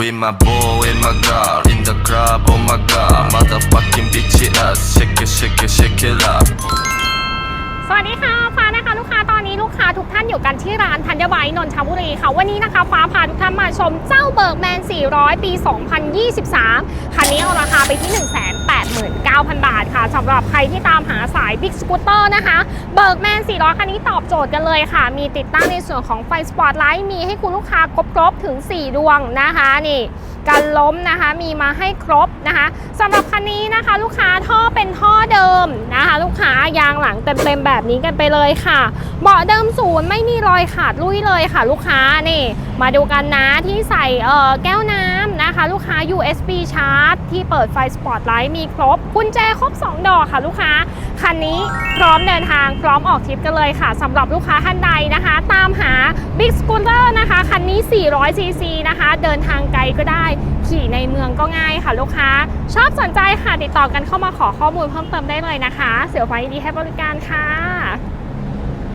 With my boy and my girl in the club, oh my god Motherfucking bitch ass, shake it, shake it, shake it up สวัสดีค่ะฟ้านะคะลูกค้าตอนนี้ลูกค้าทุกท่านอยู่กันที่ร้านธัญวัยนนทบุรีค่ะวันนี้นะคะฟ้าพาทุกท่านมาชมเจ้าเบิร์กแมน 400 ปี 2023 คันนี้เอาราไปที่ 189,000 บาทค่ะสำหรับใครที่ตามหาสายบิ๊กสกูตเตอร์นะคะเบิร์กแมน400คันนี้ตอบโจทย์กันเลยค่ะ มีติดตั้งในส่วนของไฟสปอตไลท์มีให้คุณลูกค้าครบๆถึง 4 ดวงนะคะนี่การล้มนะคะมีมาให้ครบนะคะสำหรับคันนี้นะคะลูกค้าท่อเป็นท่อเดิมนะคะ ลูกค้ายางหลังเต็มๆแบบนี้กันไปเลยค่ะเบาะเดิมศูนย์ไม่มีรอยขาดลุยเลยค่ะ ลูกค้านี่ มาดูกันนะที่ใส่เออแก้วน้ำ นะคะลูกค้า USB ชาร์จที่เปิดไฟสปอตไลท์มีครบกุญแจครบ 2 ดอกค่ะลูกค้า คันนี้พร้อมเดินทางพร้อมออกทริปกันเลยค่ะสำหรับลูกค้าท่านใดนะคะ ตามหา Big Scooter นะคะ คันนี้ 400 cc นะคะ เดินทางไกลก็ได้ ขี่ในเมืองก็ง่ายค่ะลูกค้า ชอบสนใจค่ะติดต่อกันเข้ามาขอข้อมูลเพิ่มเติมได้เลยนะคะ เสียวไฟดีให้บริการค่ะ